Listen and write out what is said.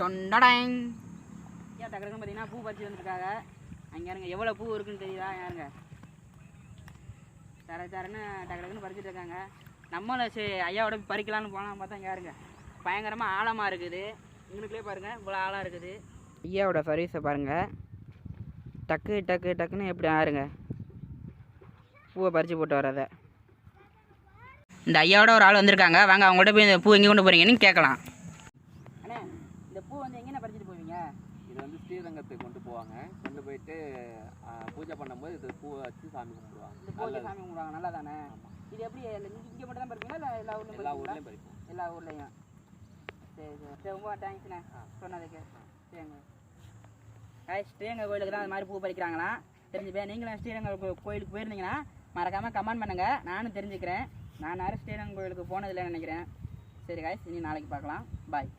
தொண்டடைங் ஏன் டக்குன்னு பார்த்தீங்கன்னா பூ பறிச்சு வந்துருக்காங்க. அங்கே யாருங்க எவ்வளோ பூ இருக்குன்னு தெரியுதா? யாருங்க தர தரன்னு டக்கு டக்குன்னு பறிச்சுட்டு இருக்காங்க. நம்மளும் சரி ஐயாவோட போய் பறிக்கலாம்னு போனால் பார்த்தா இங்கே யாருங்க பயங்கரமாக ஆழமாக இருக்குது. உங்களுக்குள்ளே பாருங்கள் இவ்வளோ ஆழம் இருக்குது. ஐயாவோட சர்வீஸை பாருங்கள் டக்கு டக்கு டக்குன்னு எப்படி ஆறுங்க. பூவை பறித்து போட்டு வர்றத. இந்த ஐயாவோட ஒரு ஆள் வந்திருக்காங்க. வாங்க அவங்கள்ட்ட போய் இந்த பூ எங்கே கொண்டு போகிறீங்கன்னு கேட்கலாம். இந்த பூ வந்து எங்கே பறிச்சுட்டு போவீங்க? இது வந்து ஸ்ரீரங்கத்துக்கு கொண்டு போவாங்க. கொண்டு போயிட்டு பூஜை பண்ணும்போது இது பூவை வச்சு சாமி கும்பிடுவாங்க. இந்த பூஜை. சாமி கும்பிடுவாங்க நல்லா தானே இது எப்படி இங்கே மட்டும் தான் பறிப்பீங்களா இல்லை எல்லா ஊர்லையும் எல்லா? ஊர்லேயும் பறிப்போம். எல்லா ஊர்லேயும். சரி சரி. சரி ரொம்ப தேங்க்ஸ்ண்ணே சொன்னதுக்கு. சரிங்க. காய் ஸ்ரீரங்க கோயிலுக்கு தான் அது மாதிரி பூ பறிக்கிறாங்களாம் தெரிஞ்சுப்பேன் நீங்களும் ஸ்ரீரங்க கோயிலுக்கு போயிருந்தீங்கன்னா மறக்காமல் கமெண்ட் பண்ணுங்கள் நானும் தெரிஞ்சுக்கிறேன். நான் நேரம் ஸ்ரீரங்க கோயிலுக்கு போனதில்லைன்னு நினைக்கிறேன். சரி காய்ஸ் இனி நாளைக்கு பார்க்கலாம். பாய்